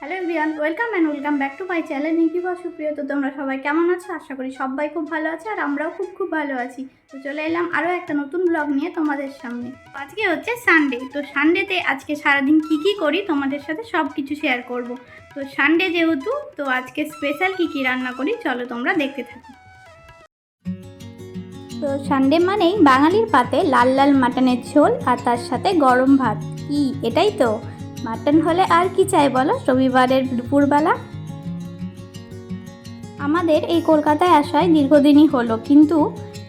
Hello everyone, welcome and welcome back to my channel Niki বা সুপ্রিয়। তো তোমরা সবাই কেমন আছো? আশা করি সবাই খুব ভালো আছে আর আমরাও খুব খুব ভালো আছি। তো চলে এলাম আরও একটা নতুন ব্লগ নিয়ে তোমাদের সামনে। আজকে হচ্ছে সানডে তো সানডেতে আজকে সারাদিন কী কী করি তোমাদের সাথে সব কিছু শেয়ার করব। তো সানডে যেহেতু, তো আজকে স্পেশাল কী কী রান্না করি চলো তোমরা দেখতে থাকো। তো সানডে মানেই বাঙালির পাতে লাল লাল মাটনের ঝোল আর তার সাথে গরম ভাত। কি? এটাই তো। মাটন হলে আর কি চাই বলো? রবিবারের দুপুরবেলা? আমাদের এই কলকাতায় আসায় দীর্ঘদিনই হলো, কিন্তু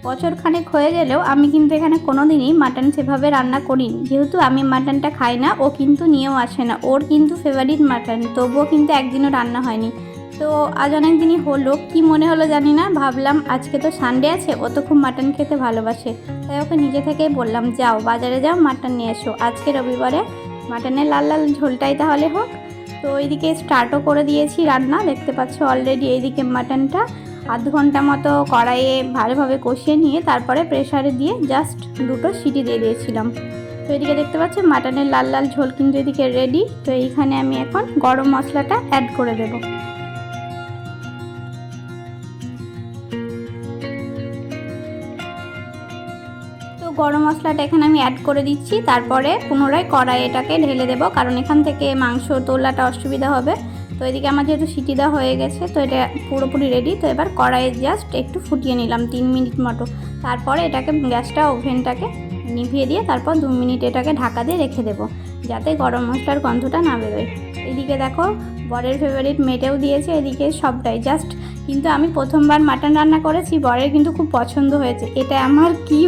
বছরখানেক হয়ে গেলেও আমি কিন্তু এখানে কোনো দিনই মাটন সেভাবে রান্না করিনি। যেহেতু আমি মাটনটা খাই না, ও কিন্তু নিয়েও আসে না। ওর কিন্তু ফেভারিট মাটন, তবুও কিন্তু একদিনও রান্না হয়নি। তো আজ অনেক দিনই হলো, কি মনে হলো জানি না, ভাবলাম আজকে তো সানডে আছে, ও তো খুব মাটন খেতে ভালোবাসে। তাই ওকে নিজে থেকেই বললাম, যাও, বাজারে যাও, মাটন নিয়ে এসো। আজকে রবিবারে মাটনের লাল লাল ঝোলটাই তাহলে হোক। তো এইদিকে স্টার্টও করে দিয়েছি রান্না, দেখতে পাচ্ছ অলরেডি এইদিকে মাটনটা। আধ ঘণ্টা মতো কড়াইয়ে ভালোভাবে কষিয়ে নিয়ে তারপরে প্রেশারে দিয়ে জাস্ট দুটো সিটি দিয়ে দিয়েছিলাম। তো এদিকে দেখতে পাচ্ছ মাটনের লাল লাল ঝোল কিন্তু এদিকে রেডি তো এইখানে আমি এখন গরম মশলাটা অ্যাড করে দেবো। গরম মশলাটা এখানে আমি অ্যাড করে দিচ্ছি। তারপরে পুনরায় কড়াই এটাকে ঢেলে দেবো, কারণ এখান থেকে মাংস তোলাটা অসুবিধা হবে। তো এদিকে আমার যেহেতু সিটি দেওয়া হয়ে গেছে, তো এটা পুরোপুরি রেডি তো এবার কড়াইয়ে জাস্ট একটু ফুটিয়ে নিলাম তিন মিনিট মতো। তারপরে এটাকে গ্যাসটা ওভেনটাকে নিভিয়ে দিয়ে তারপর দু মিনিট এটাকে ঢাকা দিয়ে রেখে দেবো, যাতে গরম মশলার গন্ধটা না বেরোয়। এদিকে দেখো, বরের ফেভারিট মেটেও দিয়েছে, এদিকে সবটাই। জাস্ট কিন্তু আমি প্রথমবার মাটন রান্না করেছি, বরের কিন্তু খুব পছন্দ হয়েছে। এটা আমার কি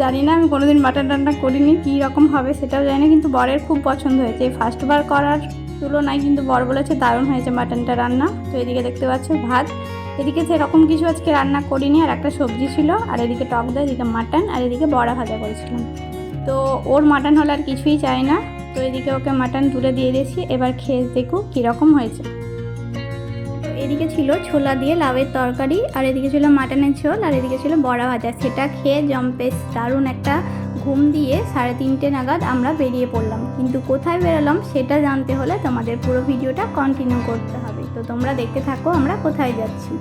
জানি না আমি কোনোদিন মাটন রান্না করিনি, কী রকম হবে সেটাও জানি না, কিন্তু বরের খুব পছন্দ হয়েছে। এই ফার্স্টবার করার তুলনায় কিন্তু বর বলেছে দারুণ হয়েছে মাটনটা রান্না। তো এদিকে দেখতে পাচ্ছ ভাত। এদিকে সেরকম কিছু আজকে রান্না করিনি, আর একটা সবজি ছিল, আর এদিকে টক দই, এদিকে মাটন আর এদিকে বড়া ভাজা করেছিলাম। তো ওর মাটন হলে আর কিছুই চাই না। তো এদিকে ওকে মাটন তুলে দিয়ে দিয়েছি। এবার খেয়ে দেখুক কীরকম হয়েছে। এদিকে ছিল ছোলা দিয়ে লাউয়ের তরকারি, আর এদিকে ছিল মাটনের ঝোল, আর এদিকে ছিল বড়া ভাজা। সেটা খেয়ে জম্পেস দারুণ একটা ঘুম দিয়ে সাড়ে তিনটে নাগাদ আমরা বেরিয়ে পড়লাম। কিন্তু কোথায় বেরোলাম সেটা জানতে হলে তোমাদের পুরো ভিডিওটা কন্টিনিউ করতে হবে। তো তোমরা দেখতে থাকো আমরা কোথায় যাচ্ছি।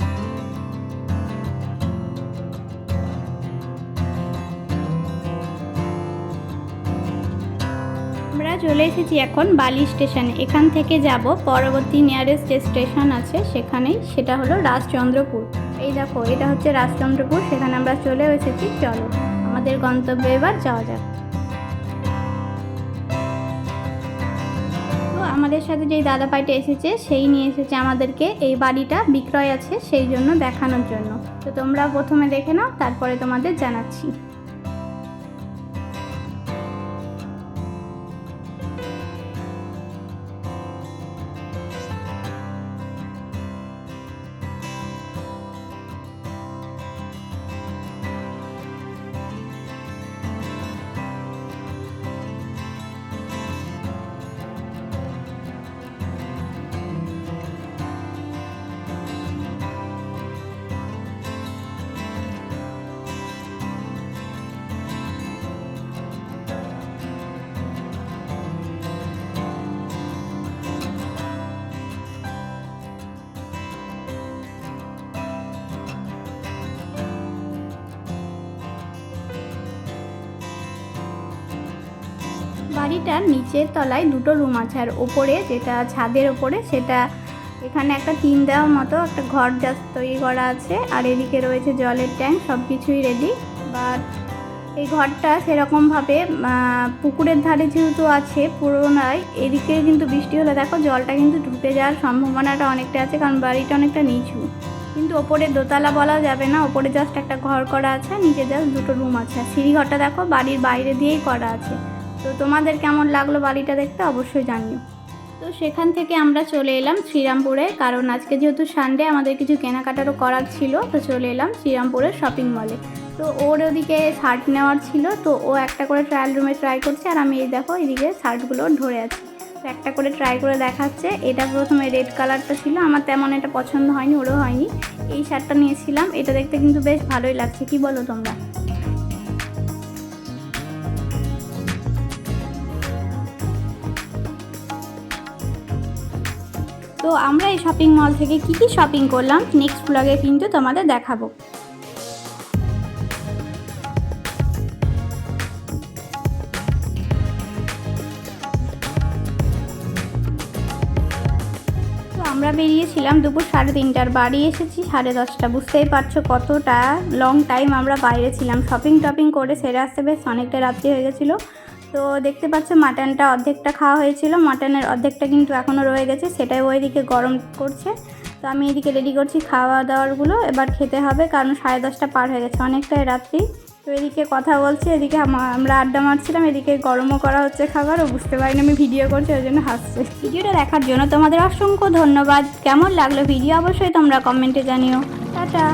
চলে এসেছি এখন বালি স্টেশনে। এখান থেকে যাব, পরবর্তী নিয়ারেস্ট যে স্টেশন আছে সেখানেই, সেটা হলো রাজচন্দ্রপুর। এই দেখো, এটা হচ্ছে রাজচন্দ্রপুর, সেখানে আমরা চলে এসেছি, চলো। আমাদের গন্তব্যে এবার যাওয়া যাক। তো আমাদের সাথে যেই দাদা পাইটা এসেছে, সেই নিয়ে এসেছে আমাদেরকে এই বাড়িটা বিক্রয় আছে, সেই জন্য দেখানোর জন্য। তো তোমরা প্রথমে দেখে নাও, তারপরে তোমাদের জানাচ্ছি। বাড়িটার নিচের তলায় দুটো রুম আছে, আর ওপরে যেটা ছাদের ওপরে সেটা এখানে একটা টিন দেওয়ার মতো একটা ঘর জাস্ট তৈরি করা আছে, আর এদিকে রয়েছে জলের ট্যাঙ্ক সব কিছুই রেডি বাট এই ঘরটা সেরকমভাবে পুকুরের ধারে যেহেতু আছে পুরোনায় এদিকে কিন্তু বৃষ্টি হলে দেখো জলটা কিন্তু ঢুকে যাওয়ার সম্ভাবনাটা অনেকটা আছে, কারণ বাড়িটা অনেকটা নিচু। কিন্তু ওপরে দোতলা বলা যাবে না, ওপরে জাস্ট একটা ঘর করা আছে নিচে জাস্ট দুটো রুম আছে। সিঁড়ি ঘরটা দেখো বাড়ির বাইরে দিয়েই করা আছে। তো তোমাদের কেমন লাগল বাড়িটা দেখতে অবশ্যই জানিও। তো সেখান থেকে আমরা চলে এলাম শ্রীরামপুরে, কারণ আজকে যেহেতু সানডে আমাদের কিছু কেনাকাটারও করার ছিল, তো চলে এলাম শ্রীরামপুরের শপিং মলে তো ওর ওদিকে শার্ট নেওয়ার ছিল, তো ও একটা করে ট্রায়াল রুমে ট্রাই করছে, আর আমি এই দেখো এদিকে শার্টগুলো ধরে আছি। তো একটা করে ট্রাই করে দেখাচ্ছে, এটা প্রথমে রেড কালারটা ছিল, আমার তেমন এটা পছন্দ হয়নি, ওরও হয়নি। এই শার্টটা নিয়েছিলাম, এটা দেখতে কিন্তু বেশ ভালোই লাগছে, কি বলো তোমরা? তো আমরা এই শপিং মল থেকে কী কী শপিং করলাম নেক্সট ব্লগে কিন্তু তোমাদের দেখাবো। আমরা বেরিয়েছিলাম দুপুর সাড়ে তিনটার বাড়ি এসেছি, সাড়ে দশটা, বুঝতেই পারছ কতটা লং টাইম আমরা বাইরে ছিলাম। শপিং টপিং করে সেরে আসতে বেশ অনেকটা রাত্রি হয়ে গেছিল। তো দেখতে পাচ্ছ মাটনটা অর্ধেকটা খাওয়া হয়েছিল। মাটনের অর্ধেকটা কিন্তু এখনও রয়ে গেছে, সেটাই ওইদিকে গরম করছে। তো আমি এদিকে রেডি করছি খাওয়া দাওয়ারগুলো, এবার খেতে হবে কারণ সাড়ে দশটা পার হয়ে গেছে, অনেকটাই রাত্রি। তো এদিকে কথা বলছি, এদিকে আমরা আড্ডা মারছিলাম, এদিকে গরমও করা হচ্ছে খাবার, ও বুঝতে পারিনি আমি ভিডিও করছি, ওই জন্য হাসছে। ভিডিওটা দেখার জন্য তোমাদের অসংখ্য ধন্যবাদ। কেমন লাগল ভিডিও অবশ্যই তোমরা কমেন্টে জানিও। টাটা।